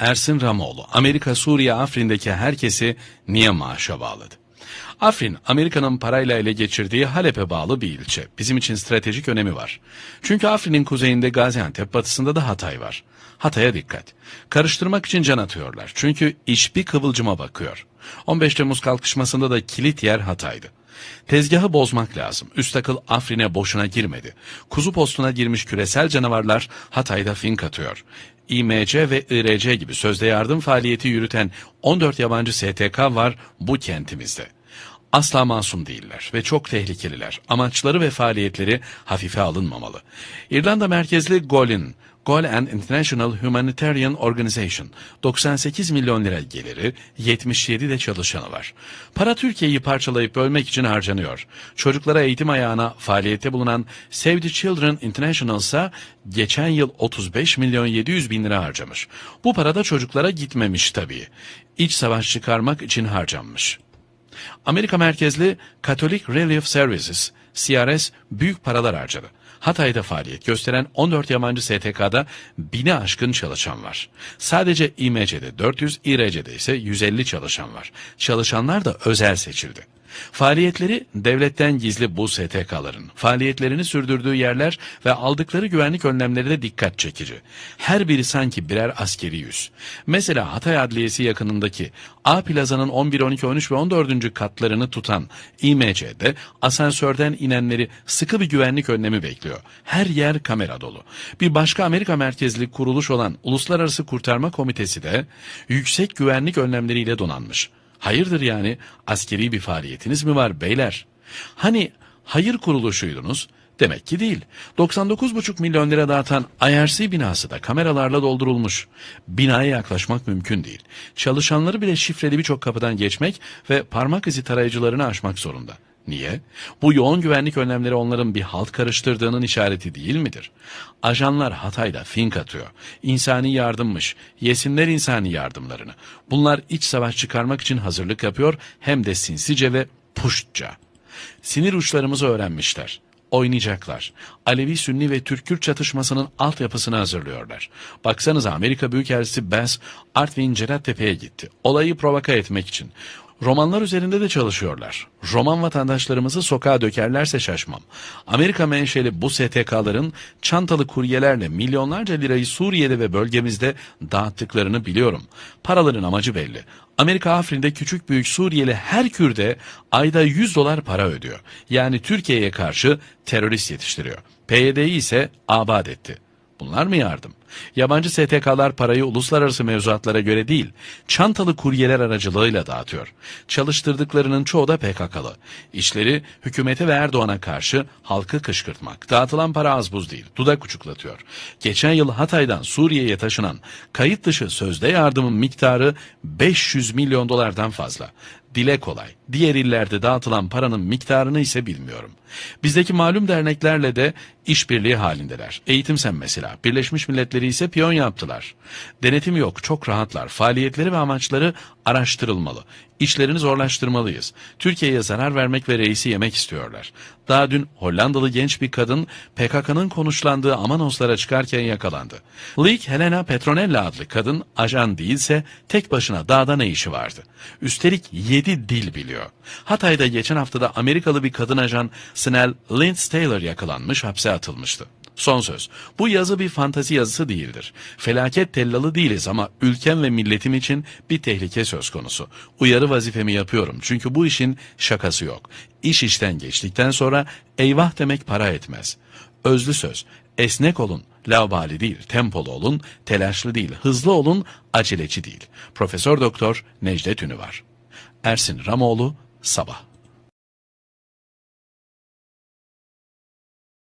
Ersin Ramoğlu, Amerika, Suriye, Afrin'deki herkesi niye maaşa bağladı? Afrin, Amerika'nın parayla ele geçirdiği Halep'e bağlı bir ilçe. Bizim için stratejik önemi var. Çünkü Afrin'in kuzeyinde Gaziantep, batısında da Hatay var. Hatay'a dikkat. Karıştırmak için can atıyorlar. Çünkü iş bir kıvılcıma bakıyor. 15 Temmuz kalkışmasında da kilit yer Hatay'dı. Tezgahı bozmak lazım. Üst akıl Afrin'e boşuna girmedi. Kuzu postuna girmiş küresel canavarlar Hatay'da fink atıyor. İMC ve IRC gibi sözde yardım faaliyeti yürüten 14 yabancı STK var bu kentimizde. Asla masum değiller ve çok tehlikeliler. Amaçları ve faaliyetleri hafife alınmamalı. İrlanda merkezli GOLIN, Goal and International Humanitarian Organization 98 milyon lira geliri, 77 de çalışanı var. Para Türkiye'yi parçalayıp bölmek için harcanıyor. Çocuklara eğitim ayağına faaliyette bulunan Save the Children International ise geçen yıl 35 milyon 700 bin lira harcamış. Bu para da çocuklara gitmemiş tabii. İç savaş çıkarmak için harcanmış. Amerika merkezli Catholic Relief Services, CRS büyük paralar harcadı. Hatay'da faaliyet gösteren 14 yabancı STK'da bini aşkın çalışan var. Sadece İMC'de 400, İRC'de ise 150 çalışan var. Çalışanlar da özel seçildi. Faaliyetleri devletten gizli bu STK'ların faaliyetlerini sürdürdüğü yerler ve aldıkları güvenlik önlemleri de dikkat çekici. Her biri sanki birer askeri yüz. Mesela Hatay Adliyesi yakınındaki A plazanın 11, 12, 13 ve 14. katlarını tutan İMC'de asansörden inenleri sıkı bir güvenlik önlemi bekliyor. Her yer kamera dolu. Bir başka Amerika merkezli kuruluş olan Uluslararası Kurtarma Komitesi de yüksek güvenlik önlemleriyle donanmış. Hayırdır yani askeri bir faaliyetiniz mi var beyler? Hani hayır kuruluşuydunuz? Demek ki değil. 99,5 milyon lira dağıtan IRC binası da kameralarla doldurulmuş. Binaya yaklaşmak mümkün değil. Çalışanları bile şifreli birçok kapıdan geçmek ve parmak izi tarayıcılarını aşmak zorunda. Niye? Bu yoğun güvenlik önlemleri onların bir halt karıştırdığının işareti değil midir? Ajanlar Hatay'da fink atıyor. İnsani yardımmış. Yesinler insani yardımlarını. Bunlar iç savaş çıkarmak için hazırlık yapıyor hem de sinsice ve puştça. Sinir uçlarımızı öğrenmişler oynayacaklar. Alevi, Sünni ve Türk-Kürt çatışmasının altyapısını hazırlıyorlar. Baksanıza Amerika Büyükelçisi Bass, Artvin Cerattepe'ye gitti. Olayı provoka etmek için. Romanlar üzerinde de çalışıyorlar. Roman vatandaşlarımızı sokağa dökerlerse şaşmam. Amerika menşeli bu STK'ların çantalı kuryelerle milyonlarca lirayı Suriye'de ve bölgemizde dağıttıklarını biliyorum. Paraların amacı belli. Amerika Afrin'de küçük büyük Suriyeli her Kürde ayda 100 dolar para ödüyor. Yani Türkiye'ye karşı terörist yetiştiriyor. PYD'yi ise abat etti. Bunlar mı yardım? Yabancı STK'lar parayı uluslararası mevzuatlara göre değil, çantalı kuryeler aracılığıyla dağıtıyor. Çalıştırdıklarının çoğu da PKK'lı. İşleri hükümete ve Erdoğan'a karşı halkı kışkırtmak. Dağıtılan para az buz değil, dudak uçuklatıyor. Geçen yıl Hatay'dan Suriye'ye taşınan kayıt dışı sözde yardımın miktarı 500 milyon dolardan fazla. Dile kolay. Diğer illerde dağıtılan paranın miktarını ise bilmiyorum. Bizdeki malum derneklerle de işbirliği halindeler. Eğitim sen mesela. Birleşmiş Milletleri ise piyon yaptılar. Denetim yok, çok rahatlar. Faaliyetleri ve amaçları araştırılmalı. İşlerini zorlaştırmalıyız. Türkiye'ye zarar vermek ve reisi yemek istiyorlar. Daha dün Hollandalı genç bir kadın PKK'nın konuşlandığı Amanoslara çıkarken yakalandı. Leek Helena Petronella adlı kadın ajan değilse tek başına dağda ne işi vardı? Üstelik 7 dil biliyor. Hatay'da geçen haftada Amerikalı bir kadın ajan Snell Lynch Taylor yakalanmış hapse atılmıştı. Son söz. Bu yazı bir fantazi yazısı değildir. Felaket tellalı değiliz ama ülkem ve milletim için bir tehlike söz konusu. Uyarı vazifemi yapıyorum çünkü bu işin şakası yok. İş işten geçtikten sonra eyvah demek para etmez. Özlü söz. Esnek olun, laubali değil, tempolu olun, telaşlı değil, hızlı olun, aceleci değil. Profesör Doktor Necdet Ünü var. Ersin Ramoğlu, Sabah.